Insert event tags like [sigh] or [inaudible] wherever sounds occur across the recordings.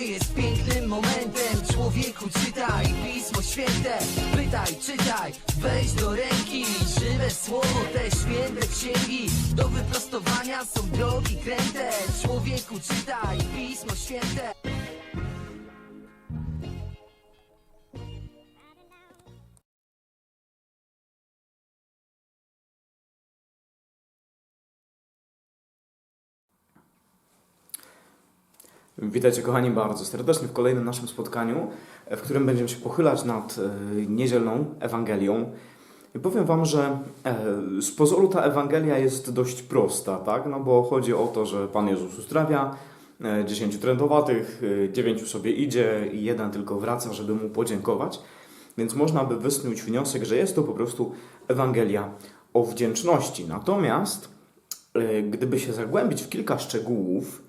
jest pięknym momentem? Człowieku czytaj Pismo Święte. Pytaj, czytaj, weź do ręki Żywe słowo, te święte księgi. Do wyprostowania są Witajcie kochani bardzo serdecznie w kolejnym naszym spotkaniu, w którym będziemy się pochylać nad e, niedzielną Ewangelią. I powiem Wam, że e, z pozoru ta Ewangelia jest dość prosta, tak? No bo chodzi o to, że Pan Jezus uzdrawia e, dziesięciu trędowatych, dziewięciu sobie idzie i jeden tylko wraca, żeby Mu podziękować. Więc można by wysnuć wniosek, że jest to po prostu Ewangelia o wdzięczności. Natomiast gdyby się zagłębić w kilka szczegółów,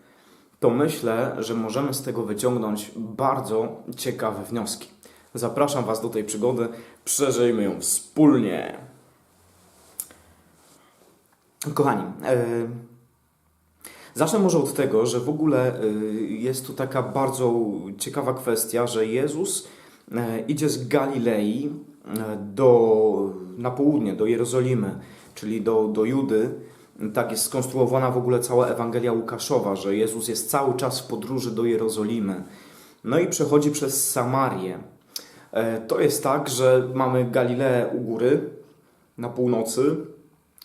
to myślę, że możemy z tego wyciągnąć bardzo ciekawe wnioski. Zapraszam Was do tej przygody, przeżyjmy ją wspólnie. Kochani, e, zacznę może od tego, że w ogóle e, jest tu taka bardzo ciekawa kwestia, że Jezus e, idzie z Galilei do, na południe, do Jerozolimy, czyli do, do Judy. Tak jest skonstruowana w ogóle cała Ewangelia Łukaszowa, że Jezus jest cały czas w podróży do Jerozolimy. No i przechodzi przez Samarię. E, To jest tak, że mamy Galileę u góry, na północy.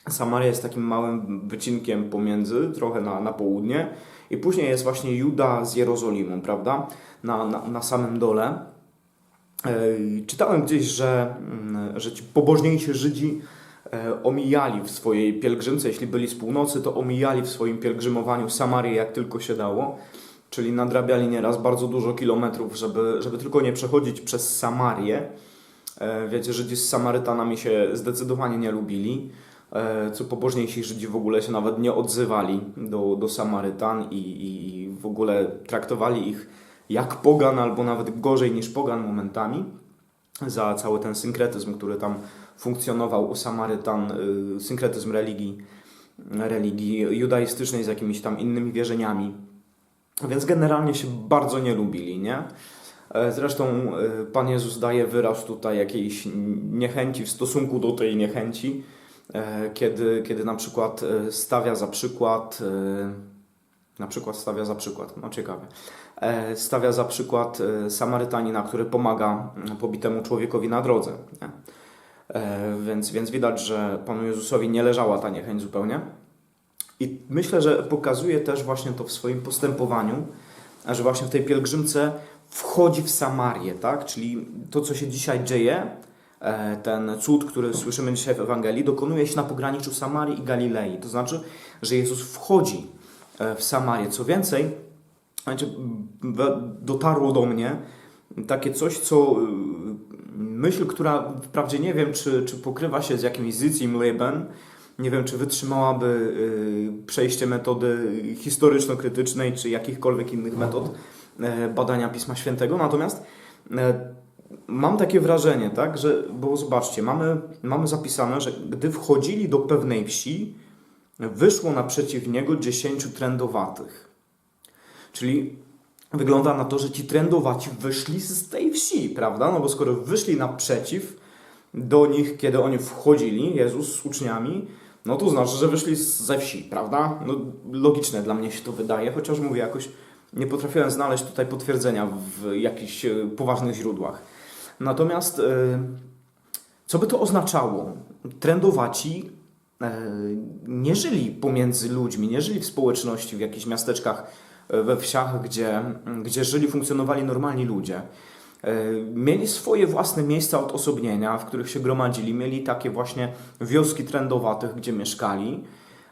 Samaria jest takim małym wycinkiem pomiędzy, trochę na, na południe. I później jest właśnie Juda z Jerozolimą, prawda? Na, na, na samym dole. E, Czytałem gdzieś, że, mm, że ci pobożniejsi Żydzi omijali w swojej pielgrzymce, jeśli byli z północy, to omijali w swoim pielgrzymowaniu Samarię jak tylko się dało, czyli nadrabiali nieraz bardzo dużo kilometrów, żeby, żeby tylko nie przechodzić przez Samarię. E, Wiecie, Żydzi z Samarytanami się zdecydowanie nie lubili, e, co pobożniejsi Żydzi w ogóle się nawet nie odzywali do, do Samarytan i, i, i w ogóle traktowali ich jak pogan, albo nawet gorzej niż pogan momentami za cały ten synkretyzm, który tam funkcjonował u Samarytan, y, synkretyzm religii, religii judaistycznej z jakimiś tam innymi wierzeniami. Więc generalnie się bardzo nie lubili, nie? E, Zresztą y, Pan Jezus daje wyraz tutaj jakiejś niechęci w stosunku do tej niechęci, e, kiedy, kiedy na przykład e, stawia za przykład, na przykład stawia za przykład, no ciekawe, stawia za przykład Samarytanina, który pomaga pobitemu człowiekowi na drodze. Nie? E, Więc, więc widać, że Panu Jezusowi nie leżała ta niechęć zupełnie. I myślę, że pokazuje też właśnie to w swoim postępowaniu, że właśnie w tej pielgrzymce wchodzi w Samarię, tak? Czyli to, co się dzisiaj dzieje, e, ten cud, który słyszymy dzisiaj w Ewangelii, dokonuje się na pograniczu Samarii i Galilei. To znaczy, że Jezus wchodzi e, w Samarię. Co więcej, dotarło do mnie takie coś, co myśl, która wprawdzie nie wiem, czy, czy pokrywa się z jakimś Zycim Leben, nie wiem, czy wytrzymałaby y, przejście metody historyczno-krytycznej, czy jakichkolwiek innych metod e, badania Pisma Świętego. Natomiast e, mam takie wrażenie, tak, że, bo zobaczcie, mamy, mamy zapisane, że gdy wchodzili do pewnej wsi, wyszło naprzeciw niego dziesięciu trędowatych. Czyli wygląda na to, że ci trędowaci wyszli z tej wsi, prawda? No bo skoro wyszli naprzeciw do nich, kiedy oni wchodzili, Jezus z uczniami, no to znaczy, że wyszli ze wsi, prawda? No, logiczne dla mnie się to wydaje, chociaż mówię, jakoś nie potrafiłem znaleźć tutaj potwierdzenia w jakichś e, poważnych źródłach. Natomiast e, co by to oznaczało? Trędowaci e, nie żyli pomiędzy ludźmi, nie żyli w społeczności, w jakichś miasteczkach, we wsiach, gdzie, gdzie żyli, funkcjonowali normalni ludzie. E, Mieli swoje własne miejsca odosobnienia, w których się gromadzili, mieli takie właśnie wioski trędowatych, gdzie mieszkali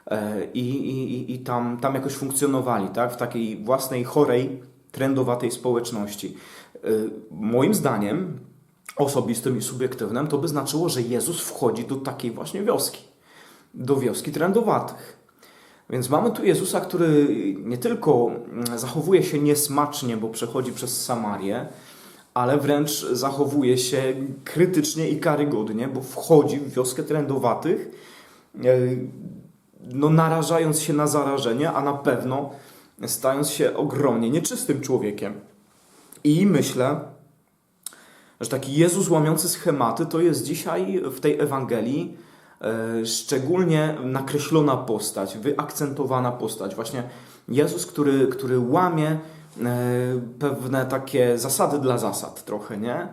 e, i, i, i tam, tam jakoś funkcjonowali, tak? w takiej własnej chorej, trędowatej społeczności. E, Moim zdaniem, osobistym i subiektywnym, to by znaczyło, że Jezus wchodzi do takiej właśnie wioski, do wioski trędowatych. Więc mamy tu Jezusa, który nie tylko mm, zachowuje się niesmacznie, bo przechodzi przez Samarię, ale wręcz zachowuje się krytycznie i karygodnie, bo wchodzi w wioskę trędowatych, e, no narażając się na zarażenie, a na pewno stając się ogromnie nieczystym człowiekiem. I myślę, że taki Jezus łamiący schematy to jest dzisiaj w tej Ewangelii szczególnie nakreślona postać, wyakcentowana postać. Właśnie Jezus, który, który łamie e, pewne takie zasady dla zasad trochę, nie?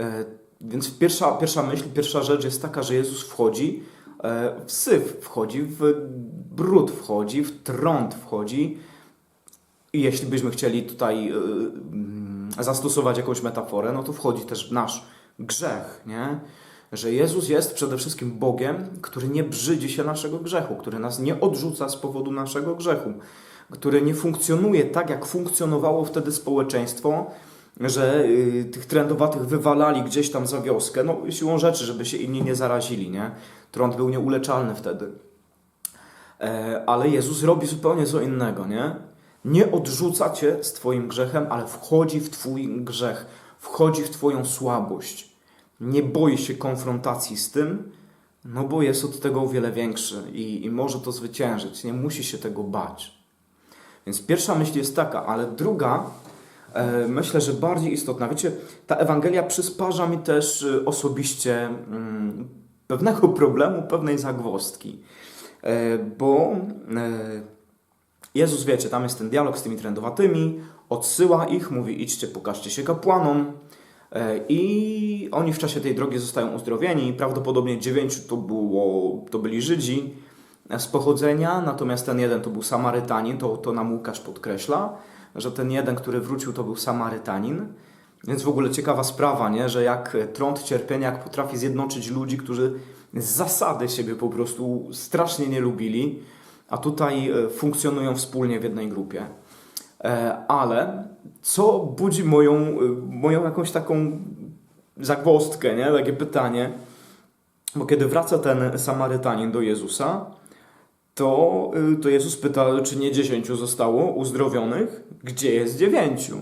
E, Więc pierwsza, pierwsza myśl, pierwsza rzecz jest taka, że Jezus wchodzi e, w syf, wchodzi w brud, wchodzi w trąd, wchodzi i jeśli byśmy chcieli tutaj mm, zastosować jakąś metaforę, no to wchodzi też w nasz grzech, nie? Że Jezus jest przede wszystkim Bogiem, który nie brzydzi się naszego grzechu, który nas nie odrzuca z powodu naszego grzechu, który nie funkcjonuje tak, jak funkcjonowało wtedy społeczeństwo, że y, tych trędowatych wywalali gdzieś tam za wioskę, no siłą rzeczy, żeby się inni nie zarazili, nie? Trąd był nieuleczalny wtedy. E, ale Jezus robi zupełnie co innego, nie? Nie odrzuca cię z Twoim grzechem, ale wchodzi w Twój grzech, wchodzi w Twoją słabość. Nie boi się konfrontacji z tym, no bo jest od tego o wiele większy i, i może to zwyciężyć. Nie musi się tego bać. Więc pierwsza myśl jest taka, ale druga, e, myślę, że bardziej istotna. Wiecie, ta Ewangelia przysparza mi też e, osobiście mm, pewnego [laughs] problemu, pewnej zagwozdki. E, bo e, Jezus, wiecie, tam jest ten dialog z tymi trędowatymi, odsyła ich, mówi idźcie, pokażcie się kapłanom i oni w czasie tej drogi zostają uzdrowieni. Prawdopodobnie dziewięciu to, było, to byli Żydzi z pochodzenia, natomiast ten jeden to był Samarytanin, to, to nam Łukasz podkreśla, że ten jeden, który wrócił, to był Samarytanin. Więc w ogóle ciekawa sprawa, nie? że jak trąd cierpienia jak potrafi zjednoczyć ludzi, którzy z zasady siebie po prostu strasznie nie lubili, a tutaj e, funkcjonują wspólnie w jednej grupie. E, Ale co budzi moją, e, moją jakąś taką zagwozdkę, nie? takie pytanie, bo kiedy wraca ten Samarytanin do Jezusa, to, y, to Jezus pyta, czy nie dziesięciu zostało uzdrowionych? Gdzie jest dziewięciu?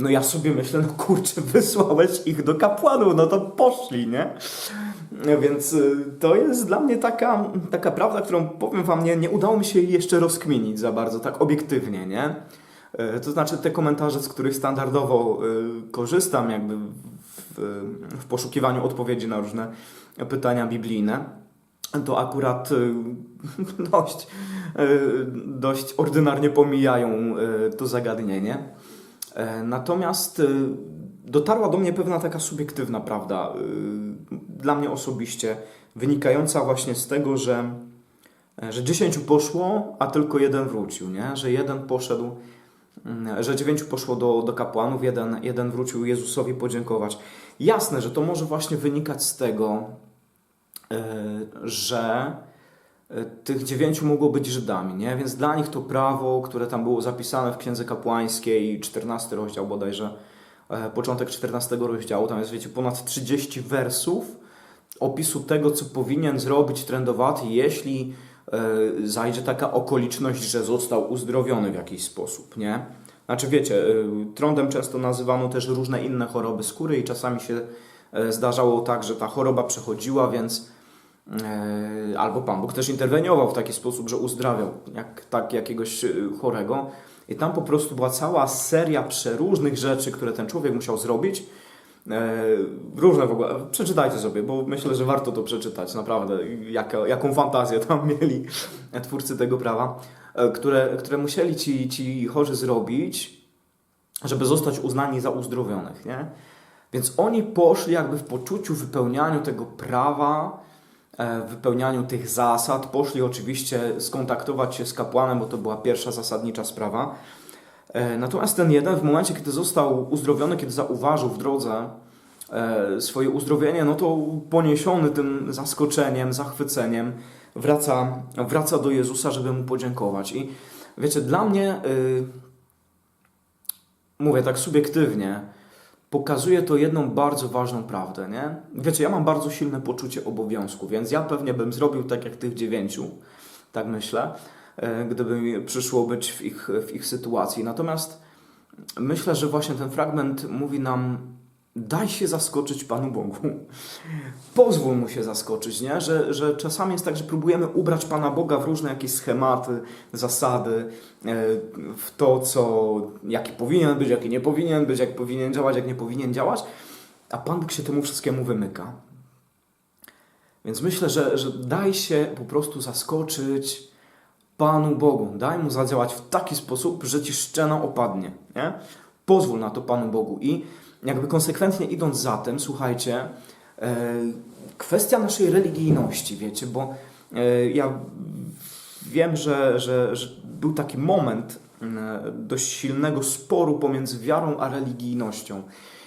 No ja sobie myślę, no kurczę, [laughs] wysłałeś ich do kapłanów, no to poszli, nie? Więc y, to jest dla mnie taka, taka prawda, którą powiem wam, nie, nie udało mi się jeszcze rozkminić za bardzo, tak obiektywnie, nie? Y, To znaczy te komentarze, z których standardowo y, korzystam jakby w, w poszukiwaniu odpowiedzi na różne pytania biblijne, to akurat [laughs] dość, dość ordynarnie pomijają to zagadnienie. E, Natomiast y, dotarła do mnie pewna taka subiektywna prawda, y, dla mnie osobiście, wynikająca właśnie z tego, że, e, że dziesięciu poszło, a tylko jeden wrócił, nie? że jeden poszedł, mm, że dziewięciu poszło do, do kapłanów, jeden, jeden wrócił Jezusowi podziękować. Jasne, że to może właśnie wynikać z tego, e, że tych dziewięciu mogło być Żydami, nie? Więc dla nich to prawo, które tam było zapisane w Księdze Kapłańskiej, 14 rozdział bodajże, e, początek 14 rozdziału, tam jest, wiecie, ponad 30 wersów opisu tego, co powinien zrobić trędowaty, jeśli e, zajdzie taka okoliczność, że został uzdrowiony w jakiś sposób, nie? Znaczy, wiecie, e, trądem często nazywano też różne inne choroby skóry i czasami się e, zdarzało tak, że ta choroba przechodziła, więc E, albo Pan Bóg też interweniował w taki sposób, że uzdrawiał jak, tak jakiegoś e, chorego. I tam po prostu była cała seria przeróżnych rzeczy, które ten człowiek musiał zrobić. E, różne w ogóle. Przeczytajcie sobie, bo myślę, że warto to przeczytać. Naprawdę, jaka, jaką fantazję tam mieli twórcy tego prawa, e, które, które musieli ci, ci chorzy zrobić, żeby zostać uznani za uzdrowionych. Nie? Więc oni poszli jakby w poczuciu wypełnianiu tego prawa, e, wypełnianiu tych zasad. Poszli oczywiście skontaktować się z kapłanem, bo to była pierwsza zasadnicza sprawa. E, Natomiast ten jeden w momencie, kiedy został uzdrowiony, kiedy zauważył w drodze e, swoje uzdrowienie, no to poniesiony tym zaskoczeniem, zachwyceniem, wraca, wraca do Jezusa, żeby mu podziękować. I wiecie, dla mnie, y, mówię tak subiektywnie, pokazuje to jedną bardzo ważną prawdę, nie? Wiecie, ja mam bardzo silne poczucie obowiązku, więc ja pewnie bym zrobił tak jak tych dziewięciu, tak myślę, e, gdyby mi przyszło być w ich, w ich sytuacji. Natomiast myślę, że właśnie ten fragment mówi nam daj się zaskoczyć Panu Bogu. Pozwól Mu się zaskoczyć, nie? Że, że czasami jest tak, że próbujemy ubrać Pana Boga w różne jakieś schematy, zasady, e, w to, co, jaki powinien być, jaki nie powinien być, jak powinien działać, jak nie powinien działać, a Pan Bóg się temu wszystkiemu wymyka. Więc myślę, że, że daj się po prostu zaskoczyć Panu Bogu. Daj Mu zadziałać w taki sposób, że Ci szczena opadnie. Nie? Pozwól na to Panu Bogu. I jakby konsekwentnie idąc za tym, słuchajcie, e, kwestia naszej religijności, wiecie, bo e, ja wiem, że, że, że był taki moment dość silnego sporu pomiędzy wiarą a religijnością.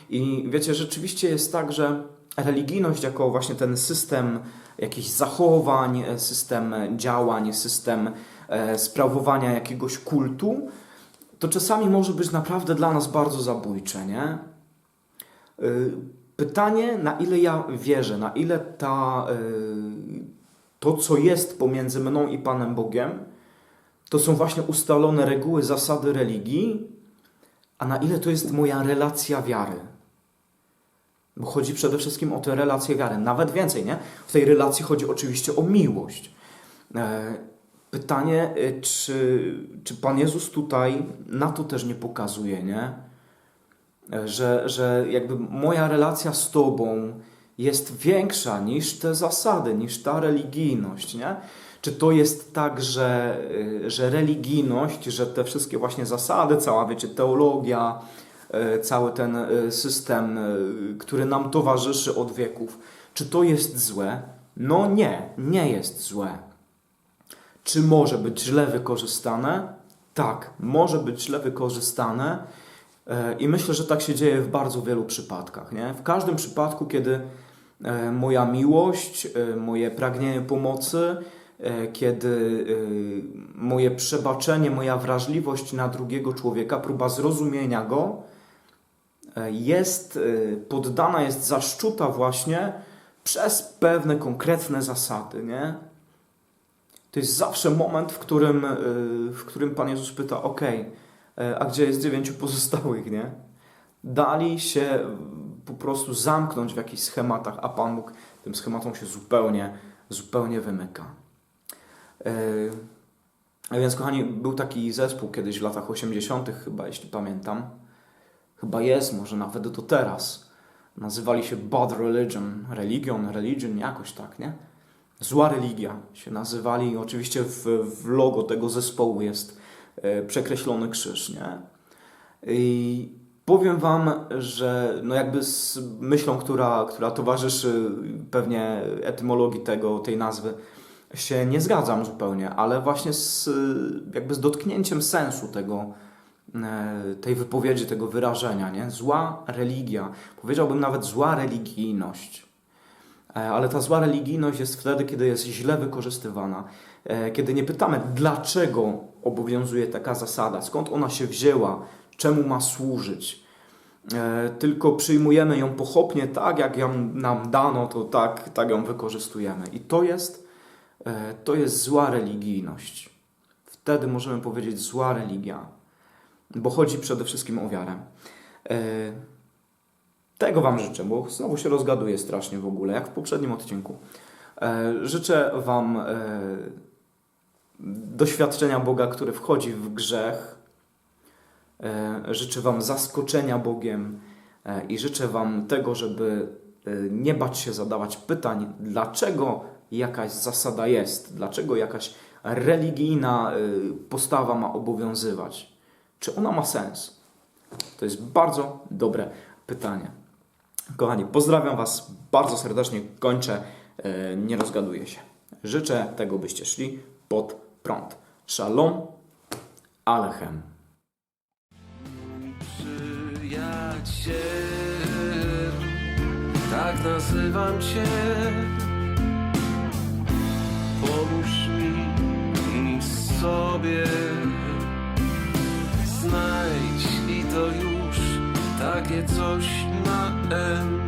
I wiecie, rzeczywiście jest tak, że religijność jako właśnie ten system jakichś zachowań, system działań, system e, sprawowania jakiegoś kultu, to czasami może być naprawdę dla nas bardzo zabójcze, nie? Y, Pytanie, na ile ja wierzę, na ile ta, y, to, co jest pomiędzy mną i Panem Bogiem, to są właśnie ustalone reguły, zasady religii, a na ile to jest moja relacja wiary. Bo chodzi przede wszystkim o tę relację wiary. Nawet więcej, nie? W tej relacji chodzi oczywiście o miłość. Pytanie, y, czy, czy Pan Jezus tutaj na to też nie pokazuje, nie? E, Że, że jakby moja relacja z Tobą jest większa niż te zasady, niż ta religijność, nie? Czy to jest tak, że, y, że religijność, że te wszystkie właśnie zasady, cała, wiecie, teologia, e, cały ten e, system, który nam towarzyszy od wieków, czy to jest złe? No nie, nie jest złe. Czy może być źle wykorzystane? Tak, może być źle wykorzystane e, i myślę, że tak się dzieje w bardzo wielu przypadkach. Nie? W każdym przypadku, kiedy e, moja miłość, e, moje pragnienie pomocy, kiedy moje przebaczenie, moja wrażliwość na drugiego człowieka, próba zrozumienia go, jest poddana, jest zaszczuta właśnie przez pewne konkretne zasady, nie? To jest zawsze moment, w którym, y, w którym Pan Jezus pyta: OK, a gdzie jest dziewięciu pozostałych, nie? Dali się po prostu zamknąć w jakichś schematach, a Pan Bóg tym schematom się zupełnie, zupełnie wymyka. Y, A więc, kochani, był taki zespół kiedyś w latach 80., chyba, jeśli pamiętam. Chyba jest, może nawet do teraz. Nazywali się Bad Religion, religion, religion, jakoś tak, nie? Zła religia się nazywali. Oczywiście w, w logo tego zespołu jest e, przekreślony krzyż, nie? I powiem Wam, że no jakby z myślą, która, która towarzyszy pewnie etymologii tego, tej nazwy, się nie zgadzam zupełnie, ale właśnie z, jakby z dotknięciem sensu tego, e, tej wypowiedzi, tego wyrażenia, nie? Zła religia. Powiedziałbym nawet zła religijność. E, Ale ta zła religijność jest wtedy, kiedy jest źle wykorzystywana. E, Kiedy nie pytamy, dlaczego obowiązuje taka zasada, skąd ona się wzięła, czemu ma służyć. E, Tylko przyjmujemy ją pochopnie, tak jak ją nam dano, to tak, tak ją wykorzystujemy. I to jest, to jest zła religijność. Wtedy możemy powiedzieć zła religia, bo chodzi przede wszystkim o wiarę. Tego Wam życzę, bo znowu się rozgaduję strasznie w ogóle, jak w poprzednim odcinku. E, życzę Wam e, doświadczenia Boga, który wchodzi w grzech. E, życzę Wam zaskoczenia Bogiem i życzę Wam tego, żeby nie bać się zadawać pytań, dlaczego jakaś zasada jest, dlaczego jakaś religijna postawa ma obowiązywać. Czy ona ma sens? To jest bardzo dobre pytanie. Kochani, pozdrawiam Was bardzo serdecznie. Kończę, e, nie rozgaduję się. Życzę tego, byście szli pod prąd. Shalom, Alechem. Przyjaciel, tak nazywam Cię. Pomóż mi i sobie znajdź i to takie coś na N.